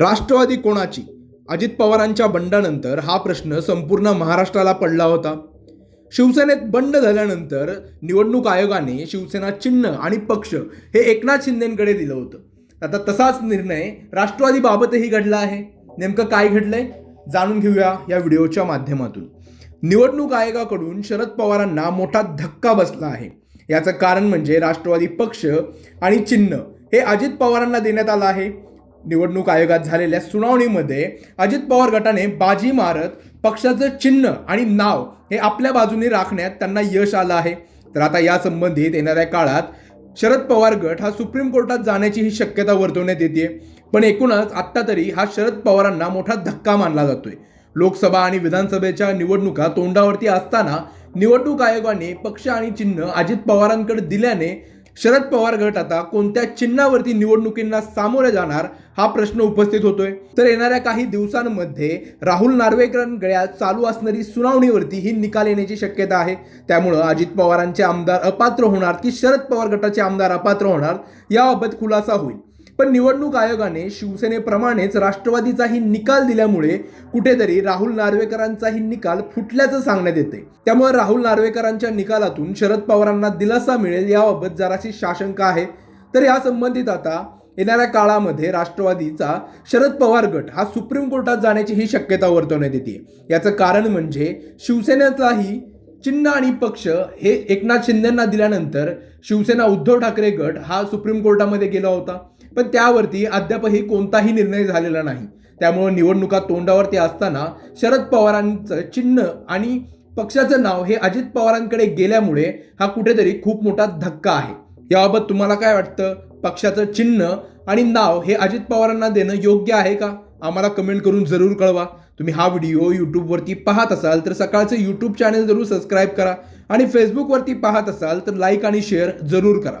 राष्ट्रवादी कोणाची? अजित पवारांच्या बंडानंतर हा प्रश्न संपूर्ण महाराष्ट्राला पडला होता. शिवसेनेत बंड झाल्यानंतर निवडणूक आयोगाने शिवसेना चिन्ह आणि पक्ष हे एकनाथ शिंदेकडे दिलं होतं. आता तसाच निर्णय राष्ट्रवादीबाबतही घडला आहे. नेमकं काय घडलंय? जाणून घेऊया या व्हिडिओच्या माध्यमातून. निवडणूक आयोगाकडून शरद पवारांना मोठा धक्का बसला आहे. याचं कारण म्हणजे राष्ट्रवादी पक्ष आणि चिन्ह हे अजित पवारांना देण्यात आलं आहे. निवडणूक आयोगात झालेल्या सुनावणीमध्ये अजित पवार गटाने बाजी मारत पक्षाचं चिन्ह आणि नाव हे आपल्या बाजूने राखण्यात त्यांना यश आलं आहे. तर आता या संबंधित येणाऱ्या काळात शरद पवार गट हा सुप्रीम कोर्टात जाण्याची ही शक्यता वर्तवण्यात येते पण एकूणच आत्ता तरी हा शरद पवारांना मोठा धक्का मानला जातोय. लोकसभा आणि विधानसभेच्या निवडणुका तोंडावरती असताना निवडणूक आयोगाने पक्ष आणि चिन्ह अजित पवारांकडे दिल्याने शरद पवार गट आता कोणत्या चिन्हावरती निवडणुकींना सामोरे जाणार हा प्रश्न उपस्थित होतोय. तर येणाऱ्या काही दिवसांमध्ये राहुल नार्वेकरांकडे चालू असणारी सुनावणीवरती ही निकाल येण्याची शक्यता आहे. त्यामुळं अजित पवारांचे आमदार अपात्र होणार की शरद पवार गटाचे आमदार अपात्र होणार याबाबत खुलासा होईल. पण निवडणूक आयोगाने शिवसेनेप्रमाणेच राष्ट्रवादीचाही निकाल दिल्यामुळे कुठेतरी राहुल नार्वेकरांचाही निकाल फुटल्याचं सांगण्यात येते. त्यामुळे राहुल नार्वेकरांच्या निकालातून शरद पवारांना दिलासा मिळेल याबाबत जराशी शाशंका आहे. तर या संबंधित आता येणाऱ्या काळामध्ये राष्ट्रवादीचा शरद पवार गट हा सुप्रीम कोर्टात जाण्याची ही शक्यता वर्तवण्यात येते. याचं कारण म्हणजे शिवसेनेचाही चिन्ह आणि पक्ष हे एकनाथ शिंदेंना दिल्यानंतर शिवसेना उद्धव ठाकरे गट हा सुप्रीम कोर्टामध्ये गेला होता. पण त्यावरती अद्यापही कोणताही निर्णय झालेला नाही. त्यामुळे निवडणुका तोंडावरती असताना शरद पवारांचं चिन्ह आणि पक्षाचं नाव हे अजित पवारांकडे गेल्यामुळे हा कुठेतरी खूप मोठा धक्का आहे. याबाबत तुम्हाला काय वाटतं? पक्षाचं चिन्ह आणि नाव हे अजित पवारांना देणं योग्य आहे का? आम्हाला कमेंट करून जरूर कळवा. तुम्ही हा व्हिडिओ यूट्यूबवरती पाहत असाल तर सकाळचं यूट्यूब चॅनल जरूर सबस्क्राईब करा आणि फेसबुकवरती पाहत असाल तर लाईक आणि शेअर जरूर करा.